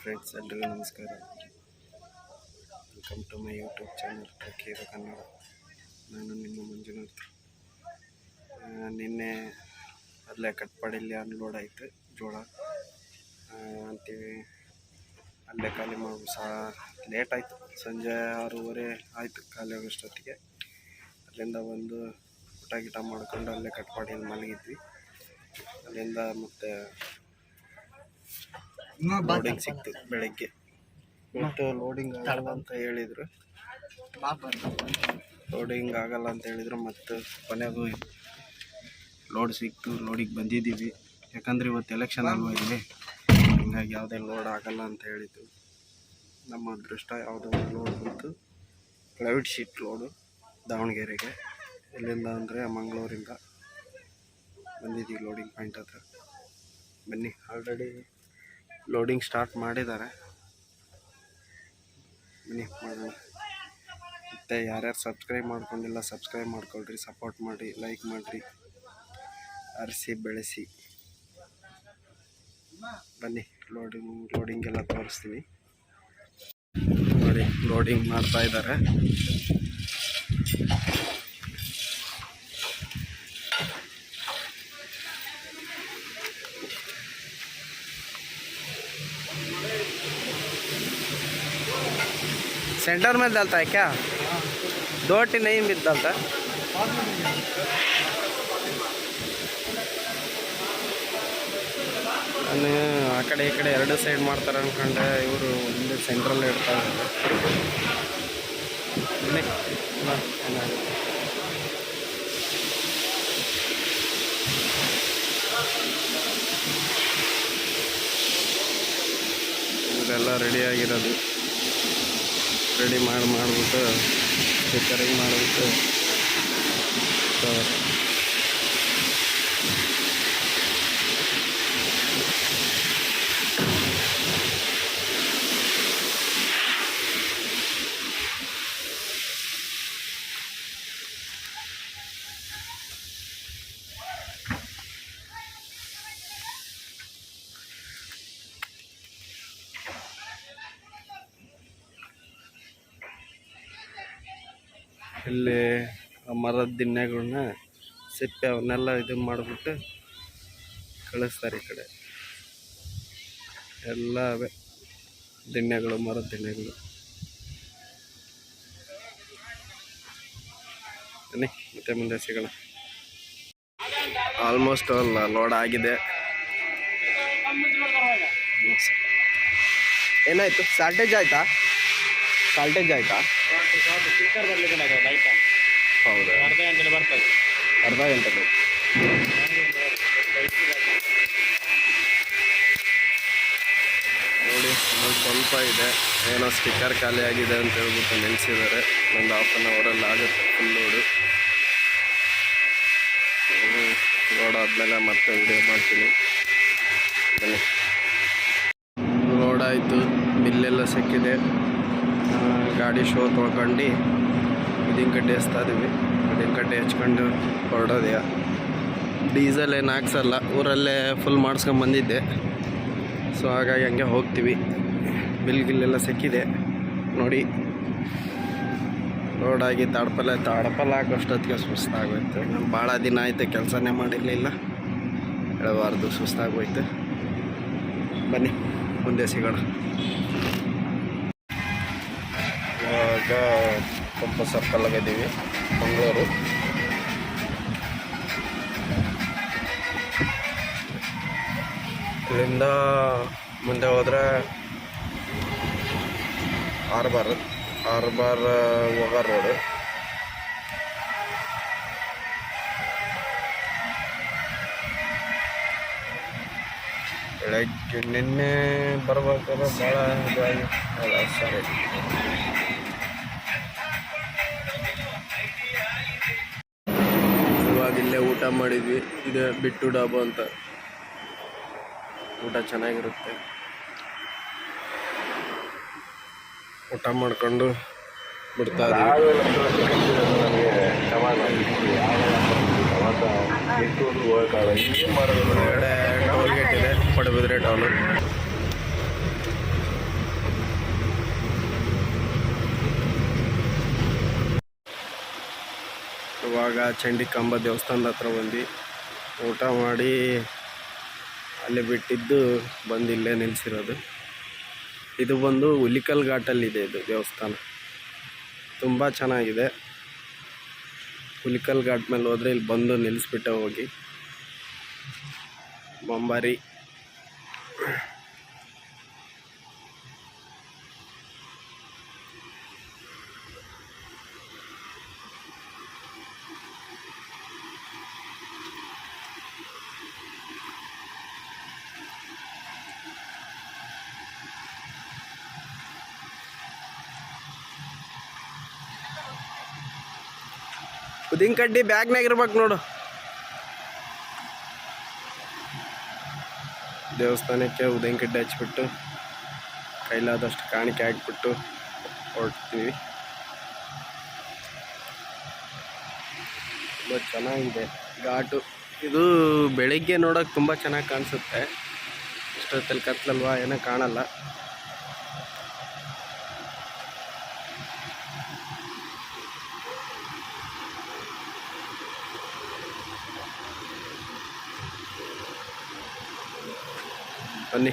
Friends ಎಲ್ರಿಗೂ ನಮಸ್ಕಾರ. Welcome to my YouTube channel Takeera Kannada ನಾನು ನಿಮ್ಮ ಮಂಜುನಾಥ್. ನಿನ್ನೆ ಅಲ್ಲೇ ಕಟ್ಪಾಡಿಯಲ್ಲಿ ಅನ್ಲೋಡ್ ಆಯಿತು ಜೋಳ. ಅಂತೀವಿ. ಅಲ್ಲೇ ಖಾಲಿ ಮಾಡಿ ಸಹ ಲೇಟ್ ಆಯಿತು. ಸಂಜೆ ಆರೂವರೆ ಆಯಿತು ಖಾಲಿ ಆಗೋಷ್ಟೊತ್ತಿಗೆ. ಅಲ್ಲಿಂದ ಬಂದು ಊಟ ಗಿಟ ಮಾಡ್ಕೊಂಡು ಅಲ್ಲೇ ಕಟ್ಪಾಡಿಯಲ್ಲಿ ಮಲಗಿದ್ವಿ. ಅಲ್ಲಿಂದ ಮತ್ತೆ ಲೋಡಿಂಗ್ ಸಿಕ್ತು ಬೆಳಗ್ಗೆ. ಮತ್ತು ಲೋಡಿಂಗ್ ಆಗಲ್ಲ ಅಂತ ಹೇಳಿದ್ರು. ಲೋಡಿಂಗ್ ಆಗಲ್ಲ ಅಂತ ಹೇಳಿದರು ಮತ್ತು ಕೊನೆಗೂ ಲೋಡ್ ಸಿಕ್ತು ಲೋಡಿಗೆ ಬಂದಿದ್ದೀವಿ. ಯಾಕಂದರೆ ಇವತ್ತು ಎಲೆಕ್ಷನ್ ಅಲ್ವಾ ಇಲ್ಲಿ? ಹೀಗಾಗಿ ಯಾವುದೇ ಲೋಡ್ ಆಗಲ್ಲ ಅಂತ ಹೇಳಿದ್ದು ನಮ್ಮ ಅದೃಷ್ಟ ಯಾವುದೋ ಒಂದು ಲೋಡ್ ಬಂತು. ಪ್ರೈವೇಟ್ ಶೀಟ್ ಲೋಡು ದಾವಣಗೆರೆಗೆ. ಎಲ್ಲಿಂದ ಅಂದರೆ ಮಂಗಳೂರಿಂದ ಬಂದಿದ್ದೀವಿ ಲೋಡಿಂಗ್ ಪಾಯಿಂಟ್ ಹತ್ರ. ಬನ್ನಿ ಆಲ್ರೆಡಿ ಲೋಡಿಂಗ್ ಸ್ಟಾರ್ಟ್ ಮಾಡಿದ್ದಾರೆ. ಬನ್ನಿ, ಮಾಡೋಣ. ಮತ್ತು ಯಾರ್ಯಾರು ಸಬ್ಸ್ಕ್ರೈಬ್ ಮಾಡ್ಕೊಂಡಿಲ್ಲ ಸಬ್ಸ್ಕ್ರೈಬ್ ಮಾಡ್ಕೊಳ್ರಿ ಸಪೋರ್ಟ್ ಮಾಡಿ ಲೈಕ್ ಮಾಡಿರಿ. ಅರಿಸಿ, ಬೆಳೆಸಿ. ಬನ್ನಿ ಲೋಡಿಂಗ್ ಲೋಡಿಂಗ್ ಎಲ್ಲ ತೋರಿಸ್ತೀನಿ. ನೋಡಿ ಲೋಡಿಂಗ್ ಮಾಡ್ತಾ ಇದ್ದಾರೆ. सेंटर में डालता है क्या दो टी नहीं मिल डालता ನಾನು ಆ ಕಡೆ ಈ ಕಡೆ ಎರಡು ಸೈಡ್ ಮಾಡ್ತಾರೆ ಅನ್ಕೊಂಡೆ ಇವರು ಒಂದು ಸೆಂಟ್ರಲ್ಲಿ ಇಡ್ತಾ ಇದ್ದಾರೆ ಬನ್ನಿ, ಬಾ, ಏನಾಗುತ್ತೆ. ಇದೆಲ್ಲ ರೆಡಿ ಆಗಿರೋದು ರೆಡಿ ಮಾಡಿ ಮಾಡಿಬಿಟ್ಟು ರಿಪೇರಿಂಗ್ ಮಾಡಿಬಿಟ್ಟು ಇಲ್ಲಿ ಮರದ ದಿಣ್ಣೆಗಳನ್ನ ಸಿಪ್ಪೆ ಅವನ್ನೆಲ್ಲ ಇದು ಮಾಡಿಬಿಟ್ಟು ಕಳಿಸ್ತಾರೆ ಈ ಕಡೆ. ಎಲ್ಲ ಅವೇ ದಿಣ್ಣೆಗಳು, ಮರದ ದಿಣ್ಣೆಗಳು. ಮತ್ತೆ ಮುಂದೆ ಸಿಗೋಣ. ಆಲ್ಮೋಸ್ಟ್ ಅಲ್ಲ ಲೋಡ್ ಆಗಿದೆ. ಏನಾಯ್ತು? ಶಾರ್ಟೇಜ್ ಆಯ್ತಾ? ಶಾರ್ಟೇಜ್ ಆಯ್ತಾ? ಹೌದಾ? ಅರ್ಧ ಗಂಟೆ ಬರ್ತದೆ ಅರ್ಧ ಗಂಟೆ ನೋಡಿ ಇನ್ನೊಂದು ಸ್ವಲ್ಪ ಇದೆ. ಏನೋ ಸ್ಟಿಕ್ಕರ್ ಖಾಲಿ ಆಗಿದೆ ಅಂತ ಹೇಳ್ಬಿಟ್ಟು ನಿಲ್ಲಿಸಿದ್ದಾರೆ ಒಂದು ಹಾಫ್ ಆನ್ ಅವರಲ್ಲಿ ಆಗುತ್ತೆ ಫುಲ್ ಲೋಡು ಲೋಡ್ ಆದಮೇಲೆ ಮತ್ತೆ ವಿಡಿಯೋ ಮಾಡ್ತೀನಿ. ಬನ್ನಿ. ಲೋಡ್ ಆಯಿತು. ಬಿಲ್ಲೆಲ್ಲ ಸಿಕ್ಕಿದೆ. ಗಾಡಿ ಶೋ ತೊಳ್ಕೊಂಡು ಉದ್ದಿನ ಕಡ್ಡಿ ಹಚ್ತಾ ಇದೀವಿ. ಉದ್ದಿನ ಕಡ್ಡಿ ಹಚ್ಕೊಂಡು ಹೊರಡೋದೆಯ ಡೀಸೆಲ್ ಏನು ಹಾಕ್ಸಲ್ಲ, ಊರಲ್ಲೇ ಫುಲ್ ಮಾಡಿಸ್ಕೊಂಡು ಬಂದಿದ್ದೆ. ಸೊ ಹಾಗಾಗಿ ಹಂಗೆ ಹೋಗ್ತೀವಿ. ಬಿಲ್ ಗಿಲ್ಲೆಲ್ಲ ಸಿಕ್ಕಿದೆ. ನೋಡಿ. ರೋಡಾಗಿ ತಾಡ್ಪಲ್ಲ, ತಾಡಪಲ್ಲ ಹಾಕೋಷ್ಟೊತ್ತಿಗೆ ಸುಸ್ತಾಗೋಯ್ತು. ಭಾಳ ದಿನ ಆಯಿತು, ಕೆಲಸನೇ ಮಾಡಿರಲಿಲ್ಲ. ಹೇಳಬಾರ್ದು ಸುಸ್ತಾಗೋಯ್ತು. ಬನ್ನಿ, ಮುಂದೆ ಸಿಗೋಣ. ಇವಾಗ ಪಂಪ ಸರ್ಕಲ್ಲಾಗಿದ್ದೀವಿ ಮಂಗಳೂರು. ಇಲ್ಲಿಂದ ಮುಂದೆ ಹೋದರೆ ಆರ್ಬಾರ್ ಆರ್ಬಾರ್, ಹೋಗೋ ರೋಡು. ಬೆಳಗ್ಗೆ ನಿನ್ನೆ ಬರ್ಬೇಕಾದ್ರೆ ಭಾಳ ಸರಿ. ಇಲ್ಲೇ ಊಟ ಮಾಡಿದ್ವಿ. ಇದೆ ಬಿಟ್ಟು ಡಾಬಾ ಅಂತ. ಊಟ ಚೆನ್ನಾಗಿರುತ್ತೆ. ಊಟ ಮಾಡ್ಕೊಂಡು ಬಿಡ್ತಾ ಇದೀವಿ ಹೊರಗಡೆ ಟೋಲ್ ಗೇಟ್ ಇದೆ. ಪಡುಬಿದ್ರೆ ಟೌನು. ಇವಾಗ ಚಂಡಿ ಕಂಬ ದೇವಸ್ಥಾನದ ಹತ್ರ ಬಂದು ಊಟ ಮಾಡಿ ಅಲ್ಲಿ ಬಿಟ್ಟಿದ್ದು ಬಂದು ಇಲ್ಲೇ ನಿಲ್ಲಿಸಿರೋದು ಇದು ಬಂದು ಹುಲಿಕಲ್ ಘಾಟಲ್ಲಿದೆ ಇದು ದೇವಸ್ಥಾನ. ತುಂಬ ಚೆನ್ನಾಗಿದೆ. ಹುಲಿಕಲ್ ಘಾಟ್ ಮೇಲೆ ಹೋದರೆ ಇಲ್ಲಿ ಬಂದು ನಿಲ್ಲಿಸ್ಬಿಟ್ಟೆ ಹೋಗಿ. ಬಂಬಾರಿ. ಉದಿನ ಕಡ್ಡಿ ಬ್ಯಾಗ್ನಾಗ ಇರ್ಬೇಕು ನೋಡು. ದೇವಸ್ಥಾನಕ್ಕೆ ಉದಿನ ಕಡ್ಡಿ ಹಚ್ಬಿಟ್ಟು ಕೈಲಾದಷ್ಟು ಕಾಣಿಕೆ ಹಾಕ್ಬಿಟ್ಟು ಹೊರಡ್ತೀವಿ. ತುಂಬ ಚೆನ್ನಾಗಿದೆ ಘಾಟು. ಇದು ಬೆಳಿಗ್ಗೆ ನೋಡೋಕೆ ತುಂಬ ಚೆನ್ನಾಗಿ ಕಾಣಿಸುತ್ತೆ. ಇಷ್ಟೊತ್ತಲ್ಲಿ ಕತ್ಲಲ್ವಾ ಏನೋ ಕಾಣಲ್ಲ. ಬನ್ನಿ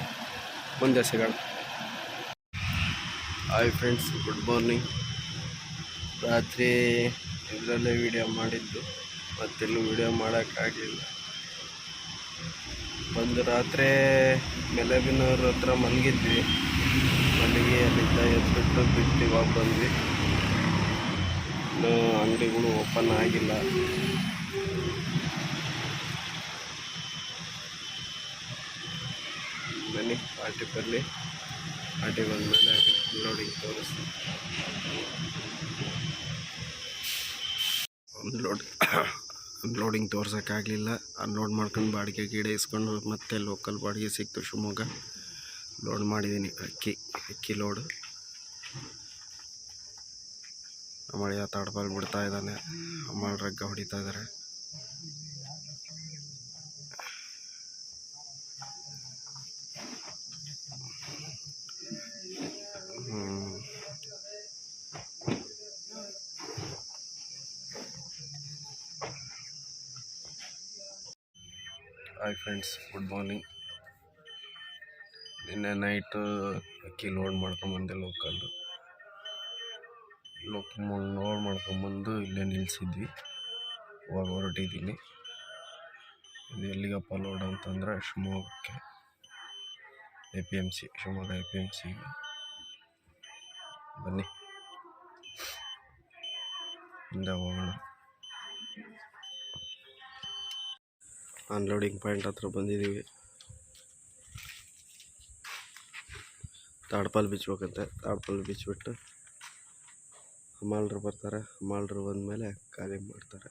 ಮುಂದೆ ಸಿಗೋಣ. ಹಾಯ್ ಫ್ರೆಂಡ್ಸ್ ಗುಡ್ ಮಾರ್ನಿಂಗ್ ರಾತ್ರಿ ಇದರಲ್ಲೇ ವಿಡಿಯೋ ಮಾಡಿದ್ದು, ಮತ್ತೆಲ್ಲೂ ವಿಡಿಯೋ ಮಾಡೋಕ್ಕಾಗಲಿಲ್ಲ. ಒಂದು ರಾತ್ರಿ ಮೆಲಬಿನವ್ರ ಹತ್ರ ಮಲಗಿದ್ವಿ. ಮಲಗಿ ಅಲ್ಲಿಂದ ಎದ್ಬಿಟ್ಟು ಬಿಟ್ಟು ಇವಾಗ ಬಂದ್ವಿ. ಇನ್ನೂ ಅಂಗಡಿಗಳು ಓಪನ್ ಆಗಿಲ್ಲ. ಬನ್ನಿ ಪಾರ್ಟಿ ಬರಲಿ ಪಾರ್ಟಿ ಬಂದಮೇಲೆ ಅನ್ಲೋಡಿಂಗ್ ತೋರಿಸ್ತೀನಿ. Unload unloading ತೋರ್ಸೋಕ್ಕಾಗಲಿಲ್ಲ. ಅನ್ಲೋಡ್ ಮಾಡ್ಕೊಂಡು ಬಾಡಿಗೆ ಗಿಡ ಇಸ್ಕೊಂಡು ಮತ್ತೆ ಲೋಕಲ್ ಬಾಡಿಗೆ ಸಿಕ್ತು ಶಿವಮೊಗ್ಗ. ಲೋಡ್ ಮಾಡಿದ್ದೀನಿ ಅಕ್ಕಿ ಅಕ್ಕಿ ಲೋಡು. ಮಳೆಯ ತಾಡ್ಬಾಲ್ ಬಿಡ್ತಾ ಇದ್ದಾನೆ. ಅಮ್ಮ ರಗ್ಗ ಹೊಡಿತಾ ಇದ್ದಾರೆ. ಹಾಯ್ ಫ್ರೆಂಡ್ಸ್ ಗುಡ್ ಮಾರ್ನಿಂಗ್ ನಿನ್ನೆ ನೈಟು ಅಕ್ಕಿ ಲೋಡ್ ಮಾಡ್ಕೊಂಬಂದೆ ಲೋಕಲ್ಲು ಲೋಕ್ ಲೋಡ್ ಮಾಡ್ಕೊಂಬಂದು ಇಲ್ಲೇ ನಿಲ್ಲಿಸಿದ್ವಿ ಇವಾಗ ಹೊರಟಿದ್ದೀನಿ. ಇದು ಎಲ್ಲಿಗಪ್ಪ ಲೋಡ್ ಅಂತಂದರೆ ಶಿವಮೊಗ್ಗಕ್ಕೆ. A P M C Shivamogga A P M ಸಿಗೆ ಬನ್ನಿ. ಹಿಂದೆ ಅನ್ಲೋಡಿಂಗ್ ಪಾಯಿಂಟ್ ಹತ್ರ ಬಂದಿದ್ದೀವಿ. ತಾಡ್ಪಾಲ್ ಬಿಚ್ಚಬೇಕಂತೆ ತಾಡ್ಪಾಲ್ ಬಿಚ್ಚಿಬಿಟ್ಟು ಹಮಾಲ್ರು ಬರ್ತಾರೆ. ಹಮಾಲ್ರು ಬಂದಮೇಲೆ ಖಾಲಿ ಮಾಡ್ತಾರೆ.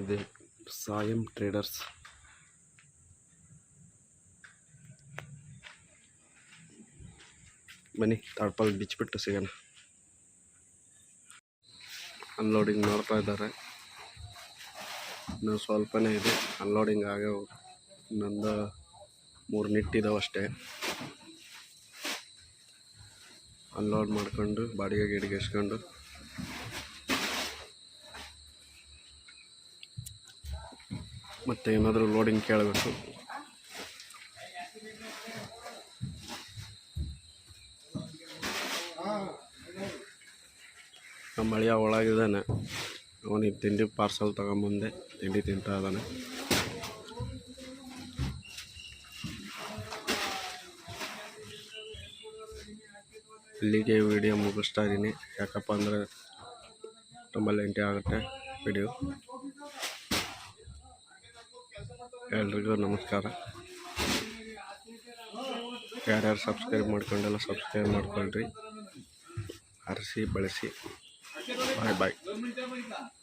ಇದೆ ಸಾಯಂ ಟ್ರೇಡರ್ಸ್ ಬನ್ನಿ, ತಾಡ್ಪಾಲ್ ಬಿಚ್ಚಿಬಿಟ್ಟು ಸಿಗೋಣ. ಅನ್ಲೋಡಿಂಗ್ ಮಾಡ್ತಾ ಇದ್ದಾರೆ. ಇನ್ನು ಸ್ವಲ್ಪನೇ ಇದೆ. ಅನ್ಲೋಡಿಂಗ್ ಆಗೋ ಇನ್ನೊಂದು ಮೂರು ನಿಟ್ಟಿದಾವಷ್ಟೇ ಅನ್ಲೋಡ್ ಮಾಡ್ಕೊಂಡು ಬಾಡಿಗೆ ಗಿಡಿಗೆ ಇಸ್ಕೊಂಡು ಮತ್ತೆ ಏನಾದರೂ ಲೋಡಿಂಗ್ ಕೇಳಬೇಕು. ನಮ್ಮ ಅಳಿಯ ಒಳಗಿದ್ದಾನೆ. ಅವನಿಗೆ ತಿಂಡಿ ಪಾರ್ಸಲ್ ತಗೊಂಬಂದೆ. ತಿಂಡಿ ತಿಂತಾ ಇದ್ದಾನೆ. ಇಲ್ಲಿಗೆ ವಿಡಿಯೋ ಮುಗಿಸ್ತಾ ಇದ್ದೀನಿ. ಯಾಕಪ್ಪ ಅಂದರೆ ತುಂಬ ಲೆಂಟಿ ಆಗುತ್ತೆ ವಿಡಿಯೋ ಎಲ್ರಿಗೂ ನಮಸ್ಕಾರ. ಯಾರ್ಯಾರು ಸಬ್ಸ್ಕ್ರೈಬ್ ಮಾಡ್ಕೊಂಡೆಲ್ಲ ಸಬ್ಸ್ಕ್ರೈಬ್ ಮಾಡ್ಕೊಳ್ರಿ. ಹರಿಸಿ ಬಳಸಿ. Máy 七